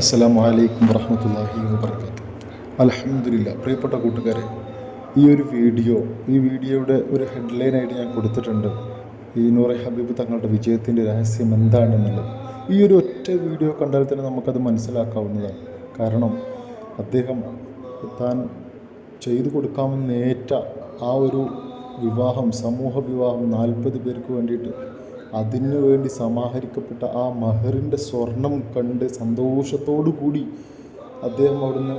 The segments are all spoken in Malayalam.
അസ്സലാമു വലൈക്കും വർഹമത്തല്ലാഹി വബർക്കാത്തു അലഹമില്ല പ്രിയപ്പെട്ട കൂട്ടുകാരെ ഈ ഒരു വീഡിയോ ഈ വീഡിയോയുടെ ഒരു ഹെഡ്ലൈനായിട്ട് ഞാൻ കൊടുത്തിട്ടുണ്ട്. ഈ നൂറെ ഹബീബ് തങ്ങളുടെ വിജയത്തിന്റെ രഹസ്യം എന്താണെന്നുള്ളത്. ഈ ഒരു ഒറ്റ വീഡിയോ കണ്ടാൽ തന്നെ നമുക്കത് മനസ്സിലാക്കാവുന്നതാണ്. കാരണം അദ്ദേഹം താൻ ചെയ്തു കൊടുക്കാമെന്ന് ഏറ്റ ആ ഒരു വിവാഹം സമൂഹ വിവാഹം നാൽപ്പത് പേർക്ക് വേണ്ടിയിട്ട് അതിനു വേണ്ടി സമാഹരിക്കപ്പെട്ട ആ മഹറിന്റെ സ്വർണം കണ്ട് സന്തോഷത്തോടു കൂടി അദ്ദേഹം അവിടുന്ന്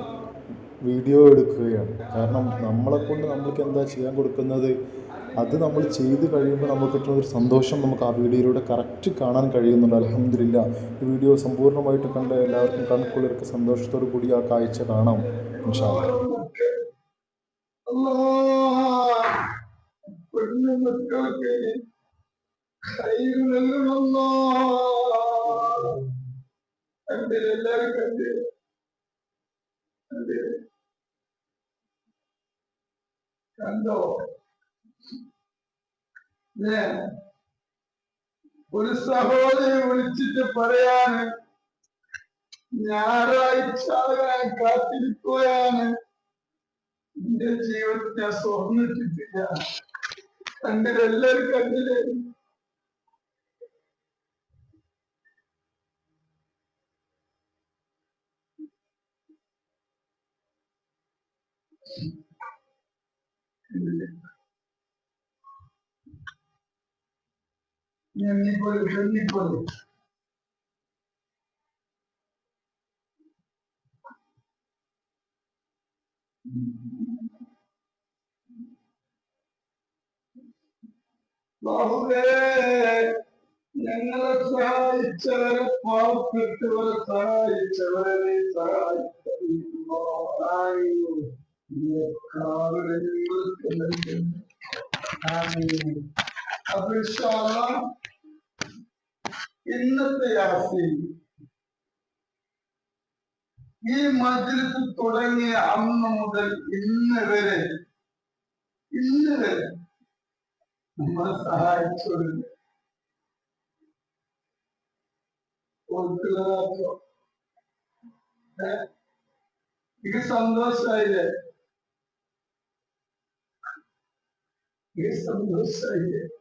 വീഡിയോ എടുക്കുകയാണ്. കാരണം നമ്മളെ കൊണ്ട് നമ്മൾക്ക് എന്താ ചെയ്യാൻ കൊടുക്കുന്നത്? അത് നമ്മൾ ചെയ്ത് കഴിയുമ്പോൾ നമുക്ക് കിട്ടുന്ന ഒരു സന്തോഷം നമുക്ക് ആ വീഡിയോയിലൂടെ കറക്റ്റ് കാണാൻ കഴിയുന്നുണ്ട്. അലഹമില്ല ഈ വീഡിയോ സമ്പൂർണമായിട്ട് കണ്ട് എല്ലാവർക്കും കണക്കുള്ളവർക്ക് സന്തോഷത്തോടു കൂടി ആ കാഴ്ച കാണാം. ഇൻഷാ അല്ലാ. ഖൈറ് നൽകണമല്ലോ കണ്ട്? കണ്ട് കണ്ട്? ഒരു സഹോദരി വിളിച്ചിട്ട് പറയാണ് ഞായറാഴ്ച ഞാൻ കാത്തിരിക്കുകയാണ്. എന്റെ ജീവിതത്തിൽ ഞാൻ സ്വർണിട്ടിട്ടില്ല കണ്ടില്ല എല്ലാവരും കണ്ടില്ലേ? കണ്ടില്ലേ? എണ്ണിപ്പോയി എണ്ണിപ്പോയി ബാഹുവേ ഞങ്ങളെ സഹായിച്ചവരെ പാവപ്പെട്ടവരെ സഹായിച്ചവരെ നീ സഹായിക്കുന്നു അപ്പൊ ഇന്നത്തെ യാസി ഈ മജ്ലിസ് തുടങ്ങിയ അന്ന് മുതൽ ഇന്ന് വരെ ഇന്ന് വരെ നമ്മളെ സഹായിച്ചവരുണ്ട് എനിക്ക് ഏ? എനിക്ക് സന്തോഷായില്ലേ എനിക്ക് സന്തോഷായില്ലേ